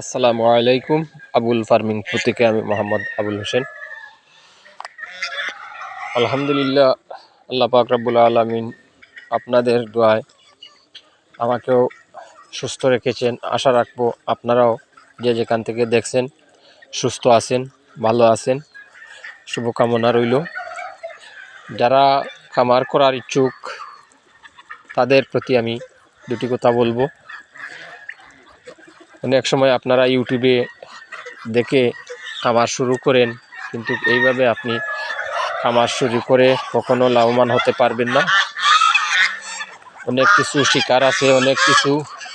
আসসালামু আলাইকুম। আবুল ফার্মিং থেকে আমি মোহাম্মদ আবুল হোসেন। আলহামদুলিল্লাহ, আল্লাহ পাক রাব্বুল আলমিন আপনাদের দোয়ায় আমাকেও সুস্থ রেখেছেন। আশা রাখব আপনারাও যে যেখান থেকে দেখছেন, সুস্থ আছেন, ভালো আছেন। শুভকামনা রইল। যারা খামার করার ইচ্ছুক, তাদের প্রতি আমি দুটি কথা বলব। অনেক সময় আপনারা ইউটিউবে দেখে খামার শুরু করেন, কিন্তু এইভাবে আপনি খামার শুরু করে কখনো লাভবান হতে পারবেন না। অনেক কিছু শিকার আছে, অনেক কিছু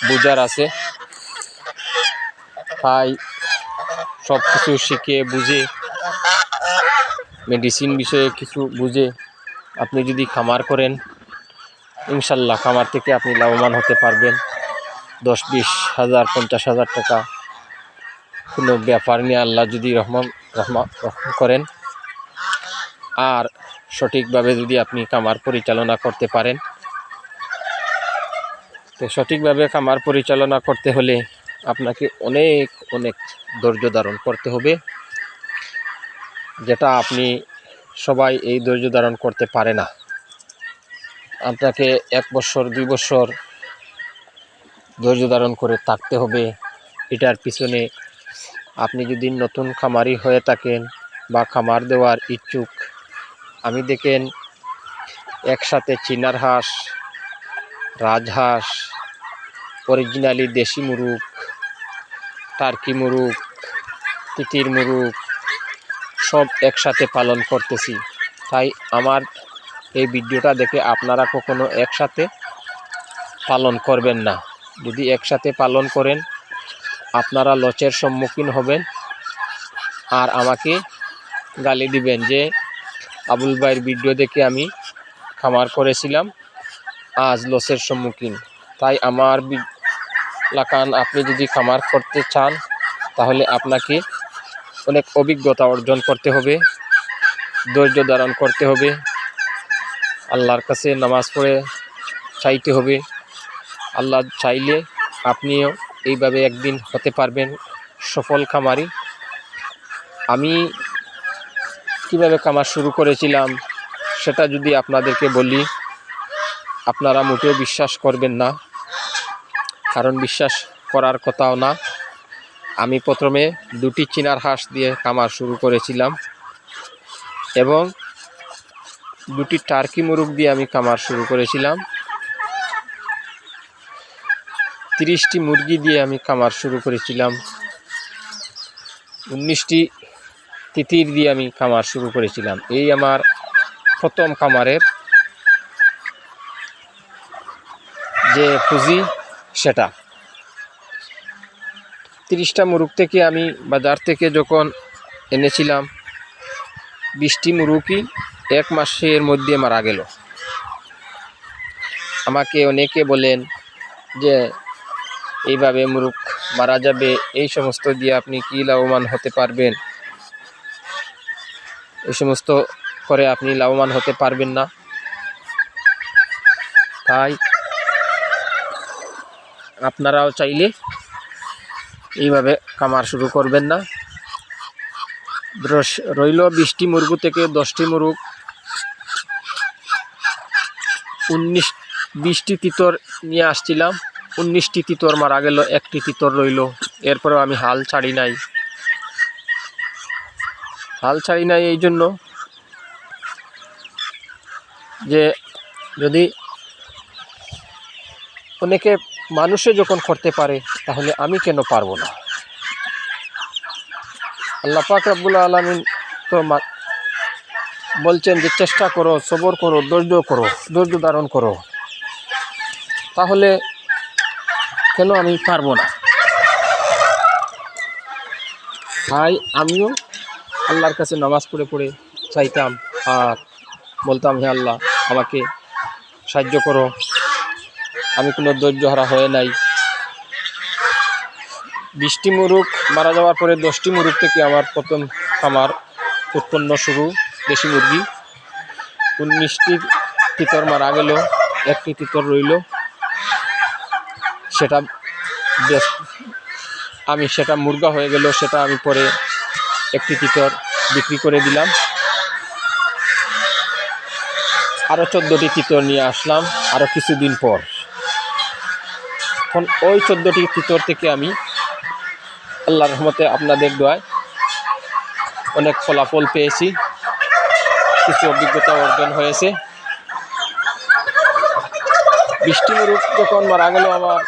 বুঝার আছে। তাই সব কিছু শিখে, বুঝে মেডিসিন বিষয়ে কিছু বুঝে আপনি যদি খামার করেন, ইনশাল্লাহ খামার থেকে আপনি লাভবান হতে পারবেন। দশ, বিশ হাজার, পঞ্চাশ হাজার টাকা। কোনো ব্যাপার নিয়ে আল্লাহ যদি রহমান, রহমা, রহম করেন। আর সঠিকভাবে যদি আপনি কামার পরিচালনা করতে পারেন, তো সঠিকভাবে খামার পরিচালনা করতে হলে আপনাকে অনেক অনেক ধৈর্য ধারণ করতে হবে। যেটা আপনি সবাই এই ধৈর্য ধারণ করতে পারে না। আপনাকে এক বছর, দুই বছর ধৈর্য ধারণ করে থাকতে হবে। এটার পিছনে আপনি যদি নতুন খামারি হয়ে থাকেন বা খামার দেওয়ার ইচ্ছুক, আমি দেখেন একসাথে চিনার হাঁস রাজহাঁস অরিজিনালি দেশি মুরুগ টার্কি মুরুগ তিতির মুরুগ সব একসাথে পালন করতেছি। তাই আমার এই ভিডিওটা দেখে আপনারা কখনো একসাথে পালন করবেন না। যদি একসাথে পালন করেন, আপনারা লচের সম্মুখীন হবেন। আর আমাকে গালি দিবেন যে, আবুল ভাইয়ের ভিডিও দেখে আমি খামার করেছিলাম, আজ লসের সম্মুখীন। তাই আমার লাকান, আপনি যদি খামার করতে চান, তাহলে আপনাকে অনেক অভিজ্ঞতা অর্জন করতে হবে, ধৈর্য ধারণ করতে হবে, আল্লাহর কাছে নামাজ পড়ে চাইতে হবে। আল্লাহ চাইলে আপনিও এইভাবে একদিন হতে পারবেন সফল খামারি। আমি কীভাবে খামার শুরু করেছিলাম সেটা যদি আপনাদেরকে বলি, আপনারা মোটেও বিশ্বাস করবেন না, কারণ বিশ্বাস করার কথাও না। আমি প্রথমে দুটি চিনার হাঁস দিয়ে খামার শুরু করেছিলাম এবং দুটি টার্কি মুরগ দিয়ে আমি খামার শুরু করেছিলাম। তিরিশটি মুরগি দিয়ে আমি খামার শুরু করেছিলাম। উনিশটি তিতির দিয়ে আমি খামার শুরু করেছিলাম। এই আমার প্রথম খামারের যে পুঁজি, সেটা। তিরিশটা মুরগ থেকে আমি বাজার থেকে যখন এনেছিলাম, বিশটি মুরগি এক মাসের মধ্যে মারা গেল। আমাকে অনেকে বলেন যে এইভাবে মুরুখ মারা যাবে, এই সমস্ত দিয়ে আপনি কি লাভবান হতে পারবেন? এই সমস্ত করে আপনি লাভবান হতে পারবেন না। তাই আপনারাও চাইলে এইভাবে খামার শুরু করবেন না। রইল বিশটি মুরগু থেকে দশটি মুরগ। উনিশ বিশটি তিতর নিয়ে আসছিলাম। উনিশটি তিতর মারা গেল, একটি তিতর রইল। এরপরেও আমি হাল ছাড়ি নাই। হাল ছাড়ি নাই এই জন্য যে যদি অনেকে মানুষে যখন করতে পারে, তাহলে আমি কেন পারব না? আল্লাহ পাক রাব্বুল আলমিন তো বলছেন যে, চেষ্টা করো, সবর করো, ধৈর্য করো, ধৈর্য ধারণ করো। তাহলে কেন আমি পারব না। তাই আমিও আল্লাহর কাছে নামাজ পড়ে পড়ে চাইতাম, আর বলতাম, হে আল্লাহ, আমাকে সাহায্য করো। আমি কোনো ধৈর্যহারা হয়ে নাই। বিশটি মুরুখ মারা যাওয়ার পরে দশটি মুরুখ থেকে আমার প্রথম খামার উৎপন্ন শুরু, দেশি মুরগি। উনিশটি তিতর মারা গেল, একটি তিতর রইল। সেটা আমি সেটা মুরগা হয়ে গেল সেটা আমি পরে একটি তিতর বিক্রি করে দিলাম। আরও চোদ্দোটি তিতর নিয়ে আসলাম আরও কিছুদিন পর। এখন ওই চোদ্দোটি তিতর থেকে আমি আল্লাহ রহমতে আপনাদের দোয়ায় অনেক ফলাফল পেয়েছি, কিছু অভিজ্ঞতা অর্জন হয়েছে। বৃষ্টি মুরুখ যখন মারা গেল আমার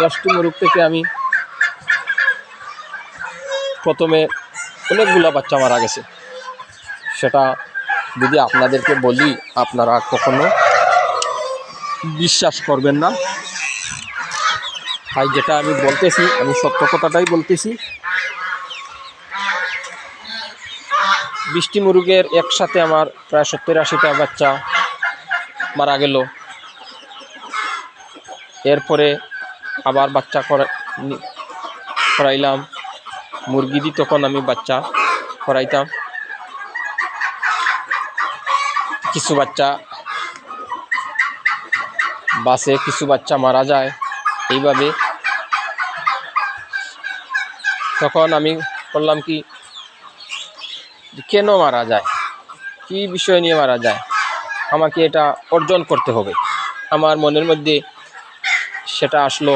দশটি মুরুখ থেকে আমি প্রথমে অনেকগুলো বাচ্চা মারা গেছে। সেটা যদি আপনাদেরকে বলি, আপনারা কখনো বিশ্বাস করবেন না। তাই যেটা আমি বলতেছি, আমি সত্য কথাটাই বলতেছি। বৃষ্টি মুরগের একসাথে আমার প্রায় সত্তর আশিটা বাচ্চা মারা গেল। এরপরে আবার বাচ্চা করা করাইলাম। মুরগি দিয়ে তখন আমি বাচ্চা করাইতাম। কিছু বাচ্চা বাসে, কিছু বাচ্চা মারা যায়। এইভাবে তখন আমি করলাম কি, কেন মারা যায়? কি বিষয় নিয়ে মারা যায়? আমাকে এটা অর্জন করতে হবে। আমার মনের মধ্যে সেটা আসলো।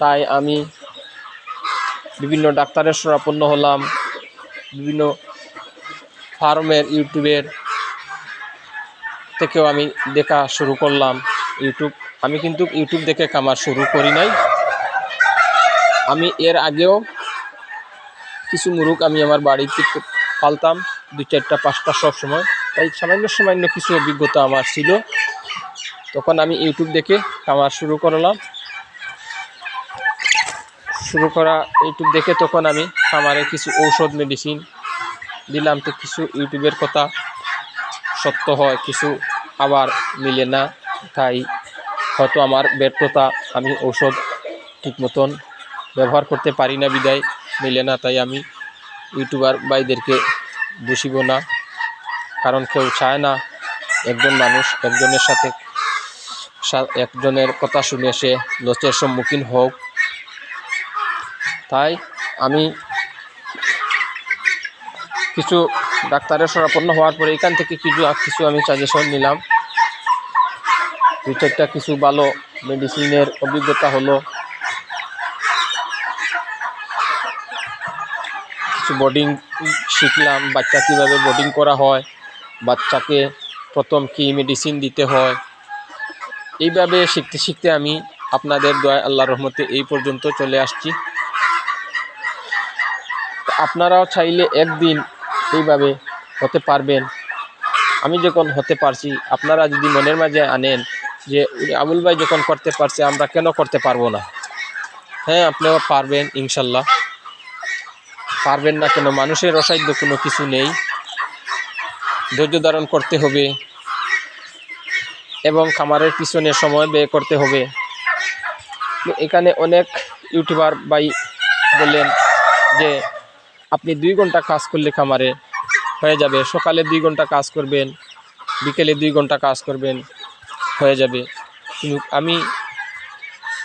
তাই আমি বিভিন্ন ডাক্তারের শরাপন্ন হলাম, বিভিন্ন ফার্মের, ইউটিউবের থেকেও আমি দেখা শুরু করলাম ইউটিউব। আমি কিন্তু ইউটিউব দেখে কামার শুরু করি নাই। আমি এর আগেও কিছু মুরুগ আমি আমার বাড়িতে পালতাম দু চারটা, পাঁচটা সব সময় তাই সামান্য সামান্য কিছু অভিজ্ঞতা আমার ছিল। তখন আমি ইউটিউব দেখে কামার শুরু করলাম। শুরু করা ইউটিউব দেখে তখন আমি খামারে কিছু ঔষধ মেডিসিন দিলাম তো কিছু ইউটিউবের কথা সত্য হয়, কিছু আবার মিলে না। তাই হয়তো আমার ব্যর্থতা আমি ঔষধ ঠিক মতন ব্যবহার করতে পারি না, বিদায় মিলে না, তাই আমি ইউটিউবার ভাইদেরকে দোষিব না। কারণ কেউ চায় না একজন মানুষ একজনের সাথে একজনের কথা শুনে সে লসের সম্মুখীন হোক। তাই আমি কিছু ডাক্তারের সরাপন্ন হওয়ার পরে এখান থেকে কিছু কিছু আমি সাজেশন নিলাম। চারটা কিছু ভালো মেডিসিনের অভিজ্ঞতা হলো। কিছু বোর্ডিং শিখলাম, বাচ্চা কীভাবে বোর্ডিং করা হয়, বাচ্চাকে প্রথম কী মেডিসিন দিতে হয়। এইভাবে শিখতে শিখতে আমি আপনাদের দয়া আল্লাহ রহমতে এই পর্যন্ত চলে আসছি। আপনারাও চাইলে একদিন এইভাবে হতে পারবেন। আমি যখন হতে পারছি, আপনারা যদি মনের মাঝে আনেন যে আবুল ভাই যখন করতে পারছে, আমরা কেন করতে পারব না? হ্যাঁ আপনিও পারবেন, ইনশাল্লাহ। পারবেন না কেন? মানুষের অসাধ্য কোনো কিছু নেই। ধৈর্য ধারণ করতে হবে। এবং খামারের পিছনে সময় ব্যয় করতে হবে। এখানে অনেক ইউটিউবার বাই বললেন যে, আপনি দুই ঘণ্টা কাজ করলে খামারে হয়ে যাবে। সকালে দুই ঘণ্টা কাজ করবেন, বিকেলে দুই ঘণ্টা কাজ করবেন, হয়ে যাবে। কিন্তু আমি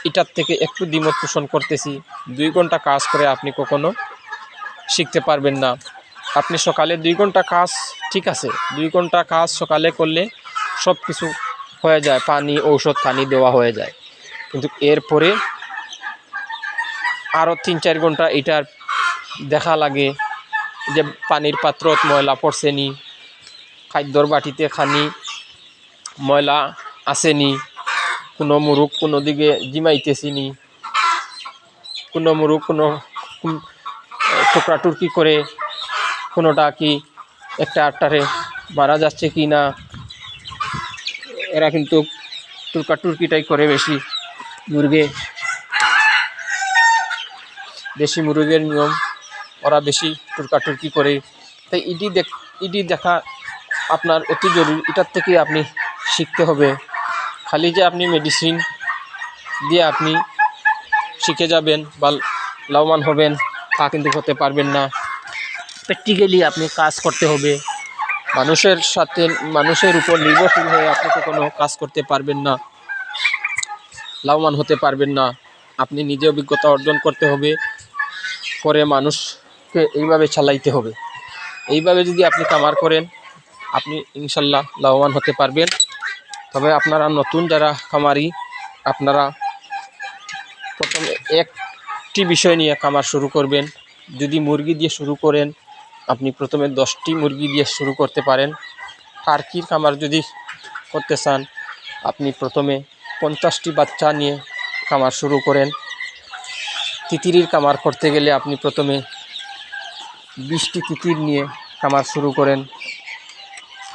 এটার থেকে একটু দ্বিমত পোষণ করতেছি, দুই ঘণ্টা কাজ করে আপনি কখনো শিখতে পারবেন না। আপনি সকালে দুই ঘণ্টা কাজ ঠিক আছে, দুই ঘণ্টা কাজ সকালে করলে সব কিছু হয়ে যায়, পানি, ঔষধ, পানি দেওয়া হয়ে যায়। কিন্তু এরপরে আরও তিন চার ঘণ্টা এটার দেখা লাগে যে পানির পাত্রত ময়লা পড়ছে নি, খাদ্যর বাটিতে খানি ময়লা আসেনি কোনো মুরুখ কোনো দিকে জিমাইতেছি নি, কোনো মুরুখ কোনো টুকরা টুকরি করে কোনোটা কি একটা আটটারে মারা যাচ্ছে কি না এরা কিন্তু টুরকা টুরকিটাই করে বেশি মুরগে। দেশি মুরগের নিয়ম, ওরা বেশি টুরকা টুরকি করে। তাই ইডি দেখ, ইডি দেখা আপনার অতি জরুরি, এটার থেকে আপনি শিখতে হবে। খালি যে আপনি মেডিসিন দিয়ে আপনি শিখে যাবেন বা লাভবান হবেন, তা কিন্তু হতে পারবেন না। প্র্যাকটিক্যালি আপনি কাজ করতে হবে। মানুষের সাথে, মানুষের উপর নির্ভরশীল হয়ে আপনি কোনো কাজ করতে পারবেন না, লাভবান হতে পারবেন না। আপনি নিজে অভিজ্ঞতা অর্জন করতে হবে, করে মানুষকে এইভাবে চালাইতে হবে। এইভাবে যদি আপনি কামার করেন, আপনি ইনশাল্লাহ লাভবান হতে পারবেন। তবে আপনারা নতুন যারা খামারি, আপনারা প্রথমে একটি বিষয় নিয়ে কামার শুরু করবেন। যদি মুরগি দিয়ে শুরু করেন আপনি প্রথমে দশটি মুরগি দিয়ে শুরু করতে পারেন। টার্কির কামার যদি করতে চান, আপনি প্রথমে পঞ্চাশটি বাচ্চা নিয়ে কামার শুরু করেন। তিতিরির কামার করতে গেলে আপনি প্রথমে বিশটি তিতির নিয়ে কামার শুরু করেন।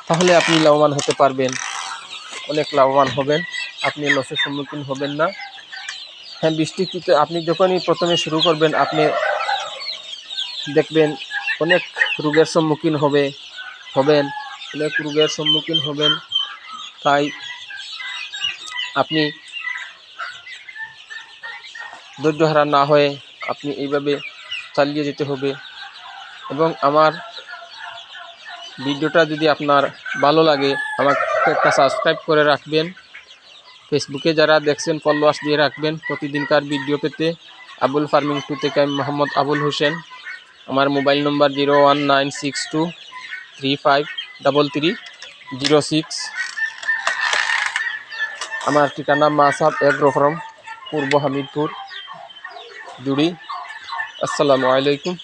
তাহলে আপনি লাভবান হতে পারবেন। অনেক লাভবান হবেন। আপনি লসের সম্মুখীন হবেন না। হ্যাঁ বৃষ্টি আপনি যখনই প্রথমে শুরু করবেন, আপনি দেখবেন অনেক রোগের সম্মুখীন হবে, হবেন। অনেক রোগের সম্মুখীন হবেন। তাই আপনি ধৈর্য হারা না হয়ে আপনি এইভাবে চালিয়ে যেতে হবে। এবং আমার ভিডিওটা যদি আপনার ভালো লাগে, আমাকে একটা সাবস্ক্রাইব করে রাখবেন। ফেসবুকে যারা দেখছেন ফলোয়ার্স দিয়ে রাখবেন। প্রতিদিনকার ভিডিও পেতে আবুল ফার্মিং টু থেকে আমি মোহাম্মদ আবুল হোসেন। আমার mobile number zero one nine six two three five double three zero six. আমার ঠিকানা মাসাব এগ্রো ফার্ম পূর্ব হামিদপুর, জুড়ি। আসসালামু আলাইকুম।